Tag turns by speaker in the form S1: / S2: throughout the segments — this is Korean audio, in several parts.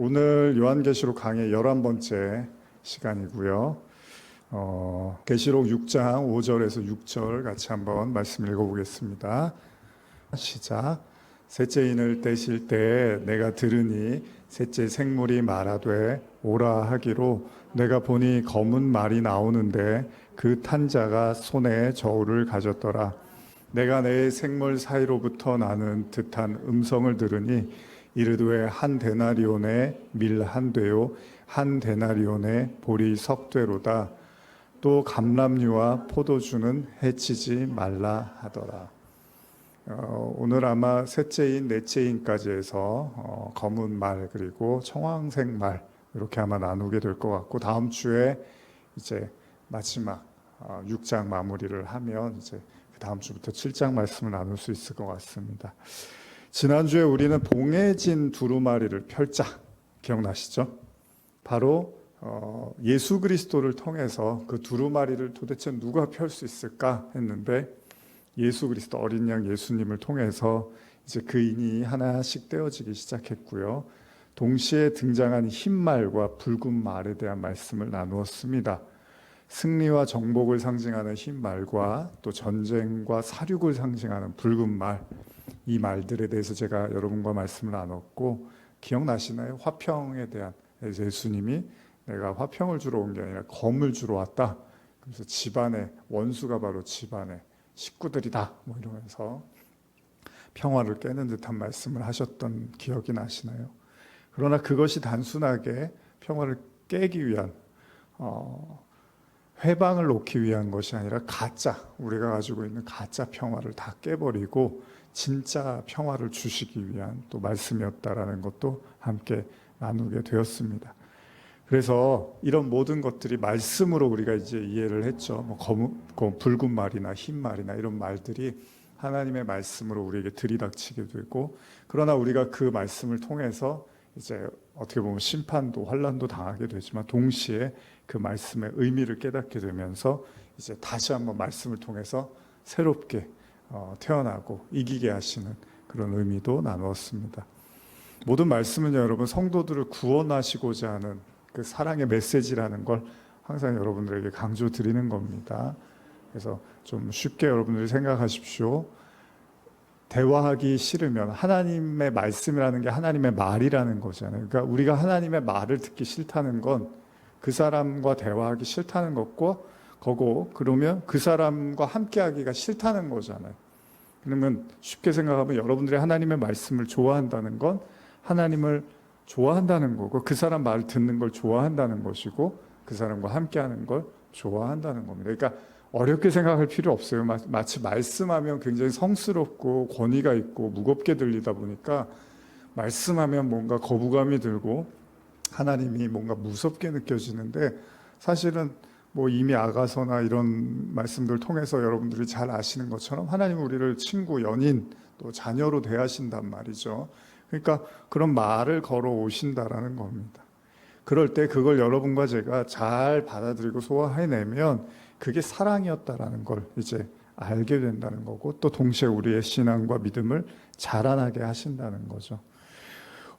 S1: 오늘 요한계시록 강의 11번째 시간이고요. 어, 계시록 6장 5절에서 6절 같이 한번 말씀 읽어보겠습니다. 시작. 셋째 인을 떼실 때 내가 들으니 셋째 생물이 말하되 오라 하기로 내가 보니 검은 말이 나오는데 그 탄자가 손에 저울을 가졌더라. 내가 내 생물 사이로부터 나는 듯한 음성을 들으니 이르되 한 데나리온에 밀 한 되요 한 데나리온에 보리 석 되로다. 또 감람류와 포도주는 해치지 말라 하더라. 어, 오늘 아마 셋째인 넷째인까지 해서 어, 검은 말 그리고 청황색 말 이렇게 아마 나누게 될 것 같고 다음 주에 이제 마지막 어, 6장 마무리를 하면 이제 그 다음 주부터 7장 말씀을 나눌 수 있을 것 같습니다. 지난주에 우리는 봉해진 두루마리를 펼자 기억나시죠? 바로 어, 예수 그리스도를 통해서 그 두루마리를 도대체 누가 펼 수 있을까 했는데 예수 그리스도 어린 양 예수님을 통해서 이제 그 인이 하나씩 떼어지기 시작했고요. 동시에 등장한 흰 말과 붉은 말에 대한 말씀을 나누었습니다. 승리와 정복을 상징하는 흰 말과 또 전쟁과 사륙을 상징하는 붉은 말, 이 말들에 대해서 제가 여러분과 말씀을 나눴고 기억나시나요? 화평에 대한 예수님이 내가 화평을 주러 온 게 아니라 검을 주러 왔다. 그래서 집안에 원수가 바로 집안에 식구들이다. 뭐 이러면서 평화를 깨는 듯한 말씀을 하셨던 기억이 나시나요? 그러나 그것이 단순하게 평화를 깨기 위한 어, 회방을 놓기 위한 것이 아니라 가짜 우리가 가지고 있는 가짜 평화를 다 깨버리고 진짜 평화를 주시기 위한 또 말씀이었다라는 것도 함께 나누게 되었습니다. 그래서 이런 모든 것들이 말씀으로 우리가 이제 이해를 했죠. 뭐 검은, 검, 붉은 말이나 흰 말이나 이런 말들이 하나님의 말씀으로 우리에게 들이닥치게 되고 그러나 우리가 그 말씀을 통해서 이제 어떻게 보면 심판도 환란도 당하게 되지만 동시에 그 말씀의 의미를 깨닫게 되면서 이제 다시 한번 말씀을 통해서 새롭게 어, 태어나고 이기게 하시는 그런 의미도 나누었습니다. 모든 말씀은 여러분 성도들을 구원하시고자 하는 그 사랑의 메시지라는 걸 항상 여러분들에게 강조 드리는 겁니다. 그래서 좀 쉽게 여러분들이 생각하십시오. 대화하기 싫으면 하나님의 말씀이라는 게 하나님의 말이라는 거잖아요. 그러니까 우리가 하나님의 말을 듣기 싫다는 건 그 사람과 대화하기 싫다는 것과 거고 그러면 그 사람과 함께하기가 싫다는 거잖아요. 그러면 쉽게 생각하면 여러분들이 하나님의 말씀을 좋아한다는 건 하나님을 좋아한다는 거고 그 사람 말 듣는 걸 좋아한다는 것이고 그 사람과 함께하는 걸 좋아한다는 겁니다. 그러니까 어렵게 생각할 필요 없어요. 마치 말씀하면 굉장히 성스럽고 권위가 있고 무겁게 들리다 보니까 말씀하면 뭔가 거부감이 들고 하나님이 뭔가 무섭게 느껴지는데 사실은 뭐 이미 아가서나 이런 말씀들 통해서 여러분들이 잘 아시는 것처럼 하나님 우리를 친구, 연인, 또 자녀로 대하신단 말이죠. 그러니까 그런 말을 걸어 오신다라는 겁니다. 그럴 때 그걸 여러분과 제가 잘 받아들이고 소화해내면 그게 사랑이었다라는 걸 이제 알게 된다는 거고 또 동시에 우리의 신앙과 믿음을 자라나게 하신다는 거죠.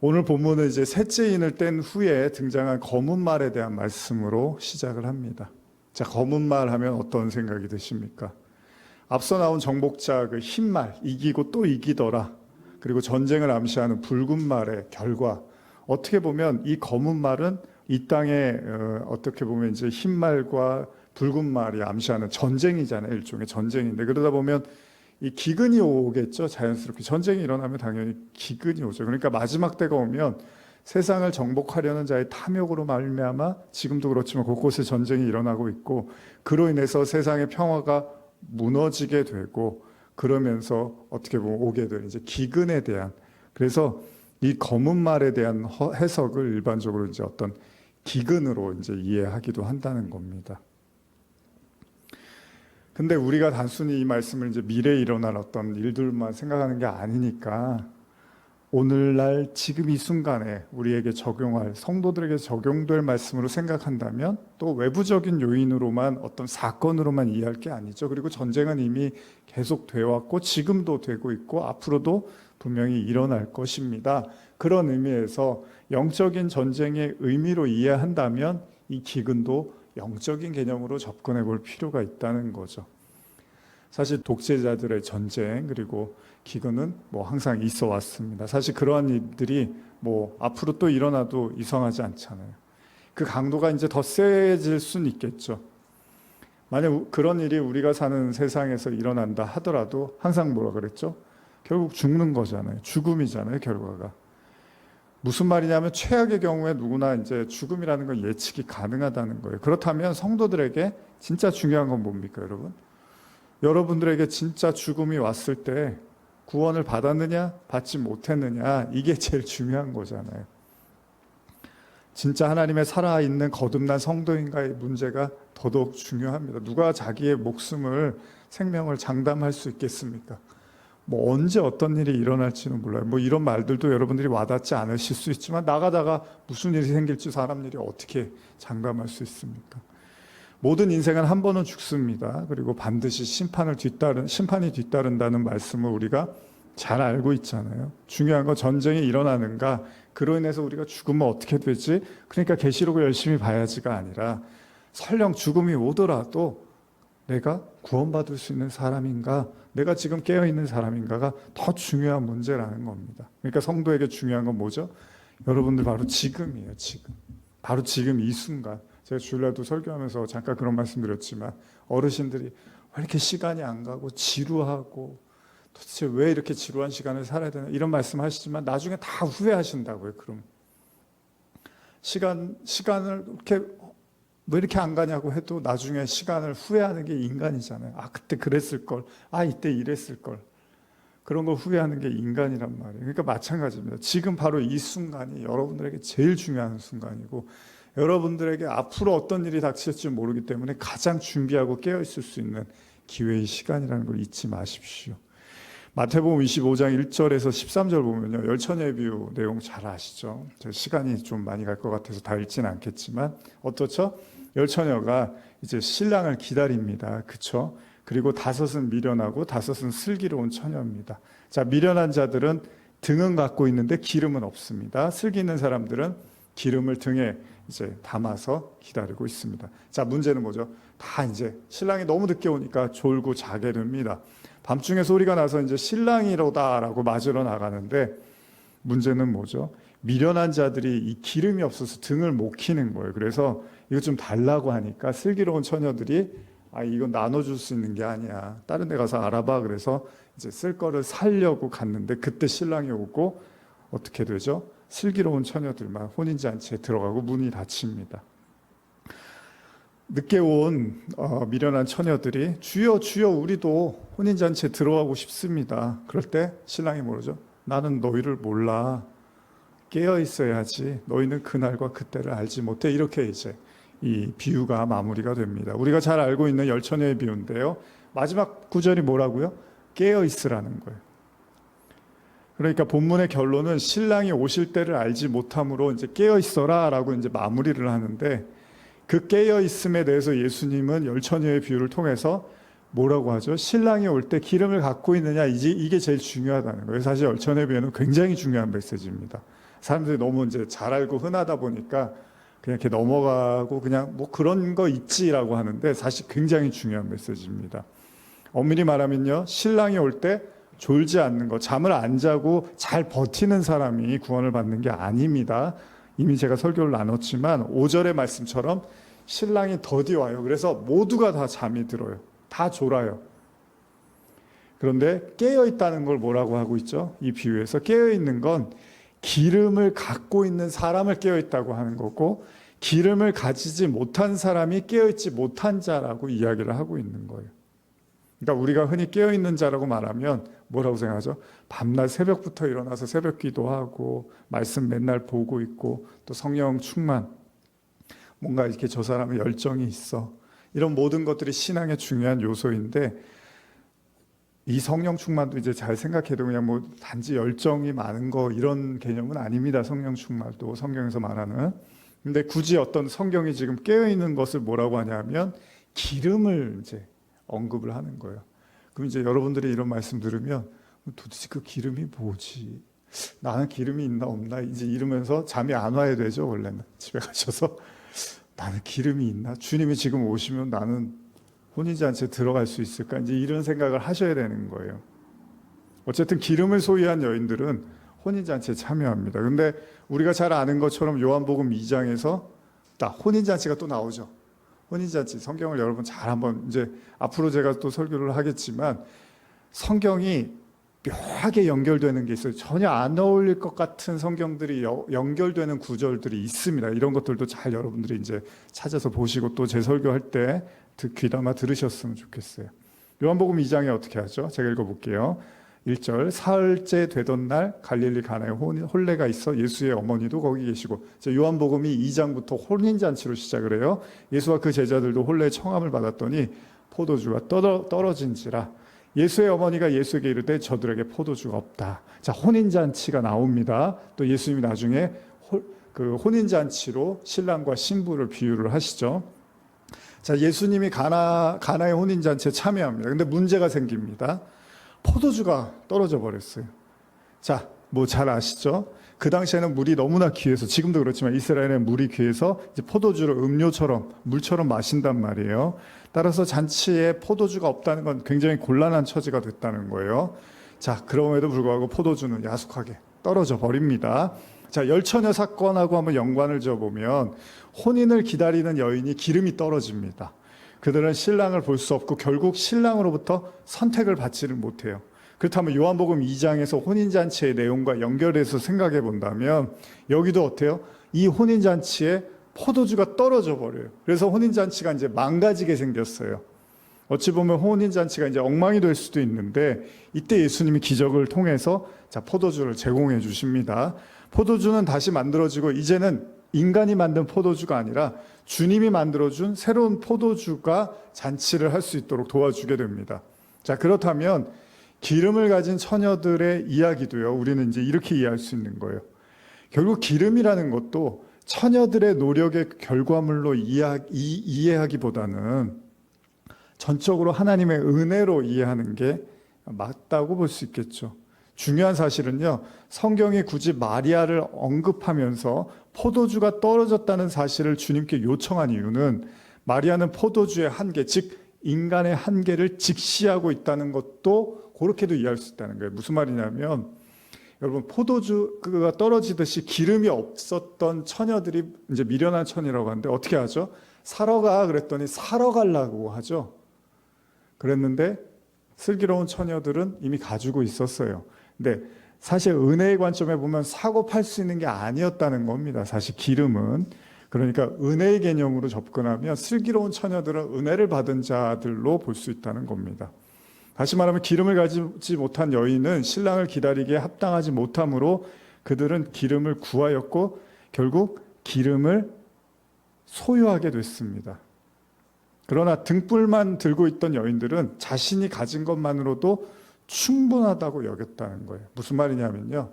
S1: 오늘 본문은 이제 셋째 인을 뗀 후에 등장한 검은 말에 대한 말씀으로 시작을 합니다. 자, 검은 말 하면 어떤 생각이 드십니까? 앞서 나온 정복자 그 흰 말, 이기고 또 이기더라. 그리고 전쟁을 암시하는 붉은 말의 결과. 어떻게 보면 이 검은 말은 이 땅에 어, 어떻게 보면 이제 흰 말과 붉은 말이 암시하는 전쟁이잖아요. 일종의 전쟁인데 그러다 보면 이 기근이 오겠죠. 자연스럽게 전쟁이 일어나면 당연히 기근이 오죠. 그러니까 마지막 때가 오면 세상을 정복하려는 자의 탐욕으로 말미암아 지금도 그렇지만 곳곳에 전쟁이 일어나고 있고 그로 인해서 세상의 평화가 무너지게 되고 그러면서 어떻게 보면 오게 될 이제 기근에 대한 그래서 이 검은 말에 대한 해석을 일반적으로 이제 어떤 기근으로 이제 이해하기도 한다는 겁니다. 근데 우리가 단순히 이 말씀을 이제 미래에 일어날 어떤 일들만 생각하는 게 아니니까 오늘날 지금 이 순간에 우리에게 적용할 성도들에게 적용될 말씀으로 생각한다면 또 외부적인 요인으로만 어떤 사건으로만 이해할 게 아니죠. 그리고 전쟁은 이미 계속 되어 왔고 지금도 되고 있고 앞으로도 분명히 일어날 것입니다. 그런 의미에서 영적인 전쟁의 의미로 이해한다면 이 기근도 영적인 개념으로 접근해 볼 필요가 있다는 거죠. 사실 독재자들의 전쟁 그리고 기근은 뭐 항상 있어 왔습니다. 사실 그러한 일들이 뭐 앞으로 또 일어나도 이상하지 않잖아요. 그 강도가 이제 더 세질 수는 있겠죠. 만약 우- 그런 일이 우리가 사는 세상에서 일어난다 하더라도 항상 뭐라 그랬죠? 결국 죽는 거잖아요. 죽음이잖아요, 결과가. 무슨 말이냐면 최악의 경우에 누구나 이제 죽음이라는 건 예측이 가능하다는 거예요. 그렇다면 성도들에게 진짜 중요한 건 뭡니까, 여러분? 여러분들에게 진짜 죽음이 왔을 때 구원을 받았느냐, 받지 못했느냐, 이게 제일 중요한 거잖아요. 진짜 하나님의 살아있는 거듭난 성도인가의 문제가 더더욱 중요합니다. 누가 자기의 목숨을, 생명을 장담할 수 있겠습니까? 뭐 언제 어떤 일이 일어날지는 몰라요. 뭐 이런 말들도 여러분들이 와닿지 않으실 수 있지만 나가다가 무슨 일이 생길지 사람 일이 어떻게 장담할 수 있습니까? 모든 인생은 한 번은 죽습니다. 그리고 반드시 심판을 뒤따른 심판이 뒤따른다는 말씀을 우리가 잘 알고 있잖아요. 중요한 건 전쟁이 일어나는가 그로 인해서 우리가 죽으면 어떻게 되지? 그러니까 계시록을 열심히 봐야지가 아니라 설령 죽음이 오더라도 내가 구원받을 수 있는 사람인가, 내가 지금 깨어 있는 사람인가가 더 중요한 문제라는 겁니다. 그러니까 성도에게 중요한 건 뭐죠? 여러분들 바로 지금이에요, 지금. 바로 지금 이 순간. 제가 주일날도 설교하면서 잠깐 그런 말씀 드렸지만 어르신들이 왜 이렇게 시간이 안 가고 지루하고 도대체 왜 이렇게 지루한 시간을 살아야 되나 이런 말씀 하시지만 나중에 다 후회하신다고요. 그럼 시간 시간을 이렇게 왜 이렇게 안 가냐고 해도 나중에 시간을 후회하는 게 인간이잖아요. 아 그때 그랬을 걸, 아 이때 이랬을 걸 그런 걸 후회하는 게 인간이란 말이에요. 그러니까 마찬가지입니다. 지금 바로 이 순간이 여러분들에게 제일 중요한 순간이고 여러분들에게 앞으로 어떤 일이 닥칠지 모르기 때문에 가장 준비하고 깨어 있을 수 있는 기회의 시간이라는 걸 잊지 마십시오. 마태복음 25장 1절에서 13절 보면요. 열처녀의 비유 내용 잘 아시죠? 제 시간이 좀 많이 갈 것 같아서 다 읽지는 않겠지만 어떻죠? 열처녀가 이제 신랑을 기다립니다. 그쵸? 그리고 다섯은 미련하고 다섯은 슬기로운 처녀입니다. 자, 미련한 자들은 등은 갖고 있는데 기름은 없습니다. 슬기 있는 사람들은 기름을 등에 이제 담아서 기다리고 있습니다. 자, 문제는 뭐죠? 다 이제 신랑이 너무 늦게 오니까 졸고 자게 됩니다. 밤중에 소리가 나서 이제 신랑이로다라고 맞으러 나가는데 문제는 뭐죠? 미련한 자들이 이 기름이 없어서 등을 못 키는 거예요. 그래서 이거 좀 달라고 하니까 슬기로운 처녀들이 아 이건 나눠줄 수 있는 게 아니야. 다른 데 가서 알아봐. 그래서 이제 쓸 거를 살려고 갔는데 그때 신랑이 오고 어떻게 되죠? 슬기로운 처녀들만 혼인잔치에 들어가고 문이 닫힙니다. 늦게 온 어, 미련한 처녀들이 주여 주여 우리도 혼인잔치에 들어가고 싶습니다. 그럴 때 신랑이 모르죠. 나는 너희를 몰라. 깨어 있어야지. 너희는 그날과 그때를 알지 못해. 이렇게 이제 이 비유가 마무리가 됩니다. 우리가 잘 알고 있는 열처녀의 비유인데요. 마지막 구절이 뭐라고요? 깨어 있으라는 거예요. 그러니까 본문의 결론은 신랑이 오실 때를 알지 못함으로 이제 깨어 있어라라고 이제 마무리를 하는데 그 깨어 있음에 대해서 예수님은 열처녀의 비유를 통해서 뭐라고 하죠? 신랑이 올 때 기름을 갖고 있느냐 이제 이게 제일 중요하다는 거예요. 사실 열처녀의 비유는 굉장히 중요한 메시지입니다. 사람들이 너무 이제 잘 알고 흔하다 보니까 그냥 이렇게 넘어가고 그냥 뭐 그런 거 있지라고 하는데 사실 굉장히 중요한 메시지입니다. 엄밀히 말하면요, 신랑이 올 때 졸지 않는 거, 잠을 안 자고 잘 버티는 사람이 구원을 받는 게 아닙니다. 이미 제가 설교를 나눴지만 5절의 말씀처럼 신랑이 더디 와요. 그래서 모두가 다 잠이 들어요. 다 졸아요. 그런데 깨어 있다는 걸 뭐라고 하고 있죠? 이 비유에서 깨어 있는 건 기름을 갖고 있는 사람을 깨어 있다고 하는 거고 기름을 가지지 못한 사람이 깨어 있지 못한 자라고 이야기를 하고 있는 거예요. 그러니까 우리가 흔히 깨어 있는 자라고 말하면 뭐라고 생각하죠? 밤낮 새벽부터 일어나서 새벽 기도하고 말씀 맨날 보고 있고 또 성령 충만 뭔가 이렇게 저 사람의 열정이 있어 이런 모든 것들이 신앙의 중요한 요소인데 이 성령 충만도 이제 잘 생각해도 그냥 뭐 단지 열정이 많은 거 이런 개념은 아닙니다. 성령 충만도 성경에서 말하는. 근데 굳이 어떤 성경이 지금 깨어 있는 것을 뭐라고 하냐면 기름을 이제 언급을 하는 거예요. 그럼 이제 여러분들이 이런 말씀 들으면 도대체 그 기름이 뭐지? 나는 기름이 있나 없나 이제 이러면서 잠이 안 와야 되죠 원래는 집에 가셔서 나는 기름이 있나 주님이 지금 오시면 나는 혼인잔치에 들어갈 수 있을까 이제 이런 생각을 하셔야 되는 거예요. 어쨌든 기름을 소유한 여인들은 혼인잔치에 참여합니다. 근데 우리가 잘 아는 것처럼 요한복음 2장에서 딱 혼인잔치가 또 나오죠. 혼인잔치 성경을 여러분 잘 한번 이제 앞으로 제가 또 설교를 하겠지만 성경이 묘하게 연결되는 게 있어요. 전혀 안 어울릴 것 같은 성경들이 여- 연결되는 구절들이 있습니다. 이런 것들도 잘 여러분들이 이제 찾아서 보시고 또 제 설교할 때 듣- 귀담아 들으셨으면 좋겠어요. 요한복음 2장에 어떻게 하죠? 제가 읽어볼게요. 1절 사흘째 되던 날 갈릴리 가나에 혼- 혼례가 있어 예수의 어머니도 거기 계시고 자, 요한복음이 2장부터 혼인잔치로 시작을 해요. 예수와 그 제자들도 혼례 청함을 받았더니 포도주가 떨어, 떨어진지라 예수의 어머니가 예수에게 이르되 저들에게 포도주가 없다. 자 혼인잔치가 나옵니다. 또 예수님이 나중에 홀- 그 혼인잔치로 신랑과 신부를 비유를 하시죠. 자 예수님이 가나 가나의 혼인잔치에 참여합니다. 근데 문제가 생깁니다. 포도주가 떨어져 버렸어요. 자, 뭐 잘 아시죠? 그 당시에는 물이 너무나 귀해서 지금도 그렇지만 이스라엘의 물이 귀해서 포도주를 음료처럼 물처럼 마신단 말이에요. 따라서 잔치에 포도주가 없다는 건 굉장히 곤란한 처지가 됐다는 거예요. 자, 그럼에도 불구하고 포도주는 야속하게 떨어져 버립니다. 자, 열처녀 사건하고 한번 연관을 지어보면 혼인을 기다리는 여인이 기름이 떨어집니다. 그들은 신랑을 볼 수 없고 결국 신랑으로부터 선택을 받지를 못해요. 그렇다면 요한복음 2장에서 혼인잔치의 내용과 연결해서 생각해 본다면 여기도 어때요? 이 혼인잔치에 포도주가 떨어져 버려요. 그래서 혼인잔치가 이제 망가지게 생겼어요. 어찌 보면 혼인잔치가 이제 엉망이 될 수도 있는데 이때 예수님이 기적을 통해서 자 포도주를 제공해 주십니다. 포도주는 다시 만들어지고 이제는 인간이 만든 포도주가 아니라 주님이 만들어준 새로운 포도주가 잔치를 할 수 있도록 도와주게 됩니다. 자 그렇다면 기름을 가진 처녀들의 이야기도요. 우리는 이제 이렇게 이해할 수 있는 거예요. 결국 기름이라는 것도 처녀들의 노력의 결과물로 이해하기보다는 전적으로 하나님의 은혜로 이해하는 게 맞다고 볼 수 있겠죠. 중요한 사실은요, 성경이 굳이 마리아를 언급하면서 포도주가 떨어졌다는 사실을 주님께 요청한 이유는 마리아는 포도주의 한계, 즉, 인간의 한계를 직시하고 있다는 것도 그렇게도 이해할 수 있다는 거예요. 무슨 말이냐면, 여러분, 포도주가 떨어지듯이 기름이 없었던 처녀들이 이제 미련한 처녀라고 하는데 어떻게 하죠? 사러 가 그랬더니 사러 가려고 하죠. 그랬는데 슬기로운 처녀들은 이미 가지고 있었어요. 근데 사실 은혜의 관점에 보면 사고 팔 수 있는 게 아니었다는 겁니다. 사실 기름은. 그러니까 은혜의 개념으로 접근하면 슬기로운 처녀들은 은혜를 받은 자들로 볼 수 있다는 겁니다. 다시 말하면 기름을 가지지 못한 여인은 신랑을 기다리기에 합당하지 못하므로 그들은 기름을 구하였고 결국 기름을 소유하게 됐습니다. 그러나 등불만 들고 있던 여인들은 자신이 가진 것만으로도 충분하다고 여겼다는 거예요. 무슨 말이냐면요.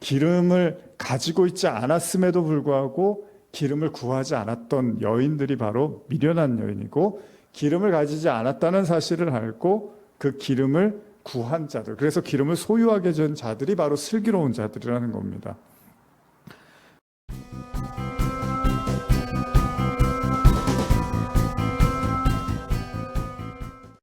S1: 기름을 가지고 있지 않았음에도 불구하고 기름을 구하지 않았던 여인들이 바로 미련한 여인이고 기름을 가지지 않았다는 사실을 알고 그 기름을 구한 자들. 그래서 기름을 소유하게 된 자들이 바로 슬기로운 자들이라는 겁니다.